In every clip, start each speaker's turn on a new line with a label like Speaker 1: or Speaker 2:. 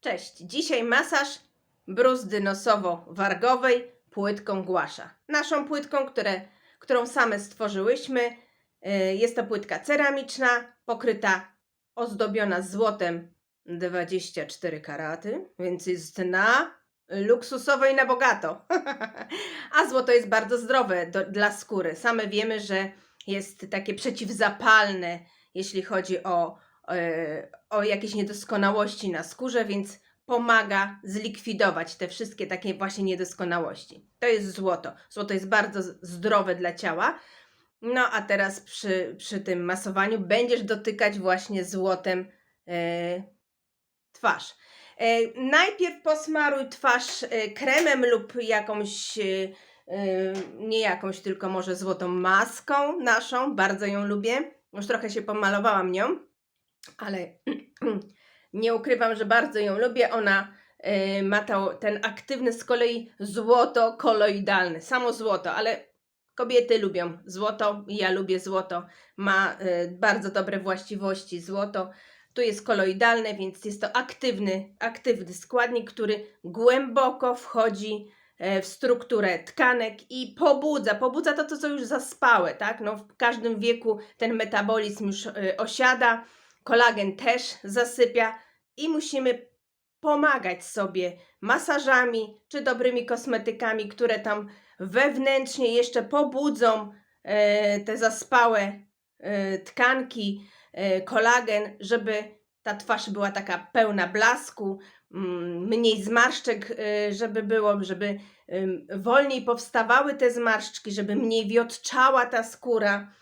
Speaker 1: Cześć, dzisiaj masaż bruzdy nosowo-wargowej płytką głasza. Naszą płytką, które, którą same stworzyłyśmy. Y, Jest to płytka ceramiczna, pokryta, ozdobiona złotem 24 karaty, więc jest na luksusowo i na bogato. A złoto jest bardzo zdrowe do, dla skóry. Same wiemy, że jest takie przeciwzapalne, jeśli chodzi o, o jakieś niedoskonałości na skórze, więc pomaga zlikwidować te wszystkie takie właśnie niedoskonałości. To jest złoto. Złoto jest bardzo zdrowe dla ciała. No a teraz przy, przy tym masowaniu będziesz dotykać właśnie złotem e, twarz. E, najpierw posmaruj twarz e, kremem lub jakąś, e, e, nie jakąś, tylko może złotą maską naszą. Bardzo ją lubię. Już trochę się pomalowałam nią, ale nie ukrywam, że bardzo ją lubię. Ona e, ma to, ten aktywny z kolei złoto koloidalny, samo złoto, ale kobiety lubią złoto, ja lubię złoto. Ma e, bardzo dobre właściwości złoto. Tu jest koloidalne, więc jest to aktywny, aktywny składnik, który głęboko wchodzi e, w strukturę tkanek i pobudza, pobudza to, to co już zaspałe, tak? No, w każdym wieku ten metabolizm już e, osiada, kolagen też zasypia i musimy pomagać sobie masażami czy dobrymi kosmetykami, które tam wewnętrznie jeszcze pobudzą e, te zaspałe e, tkanki, e, kolagen, żeby ta twarz była taka pełna blasku, mm, mniej zmarszczek, żeby było, żeby wolniej powstawały te zmarszczki, żeby mniej wiotczała ta skóra.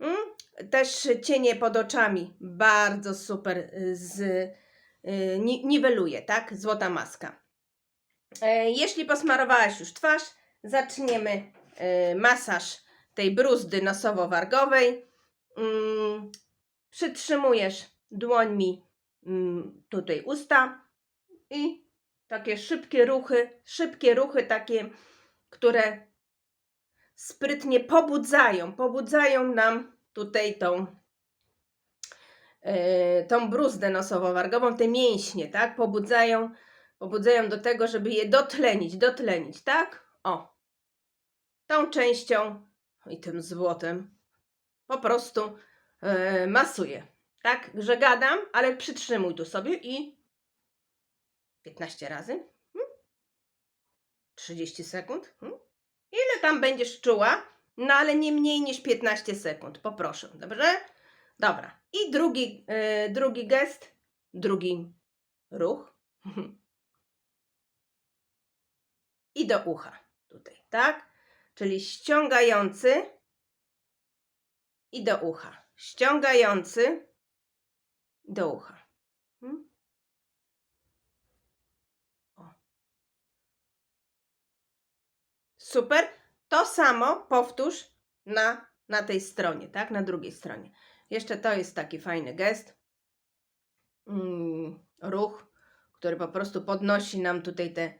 Speaker 1: Mm, Też cienie pod oczami, bardzo super y, z, y, ni- niweluje, tak? Złota maska. E, Jeśli posmarowałaś już twarz, zaczniemy e, masaż tej bruzdy nosowo-wargowej. Mm, Przytrzymujesz dłońmi mm, tutaj usta i takie szybkie ruchy, szybkie ruchy takie, które sprytnie pobudzają, pobudzają nam tutaj tą, e, tą bruzdę nosowo-wargową, te mięśnie, tak? Pobudzają, pobudzają do tego, żeby je dotlenić, dotlenić, tak? O, tą częścią i tym złotem po prostu e, masuję, tak? Że gadam, ale przytrzymuj tu sobie i 15 razy, hmm? 30 sekund, hmm? Tam będziesz czuła? No ale nie mniej niż 15 sekund, poproszę, dobrze? Dobra. I drugi, e, drugi gest, drugi ruch. I do ucha tutaj, tak? Czyli ściągający i do ucha. Ściągający do ucha. Hmm? Super. To samo powtórz na, na tej stronie, tak? Na drugiej stronie. Jeszcze to jest taki fajny gest. Mm, ruch, który po prostu podnosi nam tutaj te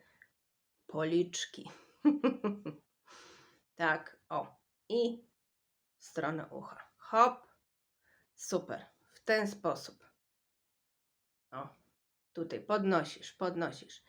Speaker 1: policzki. tak, o. I stronę ucha. Hop. Super. W ten sposób. O. Tutaj podnosisz, podnosisz.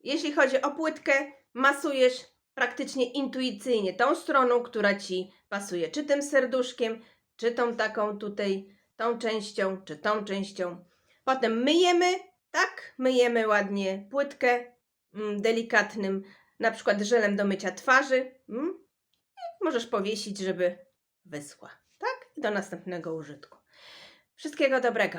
Speaker 1: Jeśli chodzi o płytkę, masujesz praktycznie intuicyjnie tą stroną, która ci pasuje. Czy tym serduszkiem, czy tą taką tutaj, tą częścią, czy tą częścią. Potem myjemy, tak? Myjemy ładnie płytkę mm, delikatnym, na przykład żelem do mycia twarzy. Mm? Możesz powiesić, żeby wyschła. Tak? I do następnego użytku. Wszystkiego dobrego.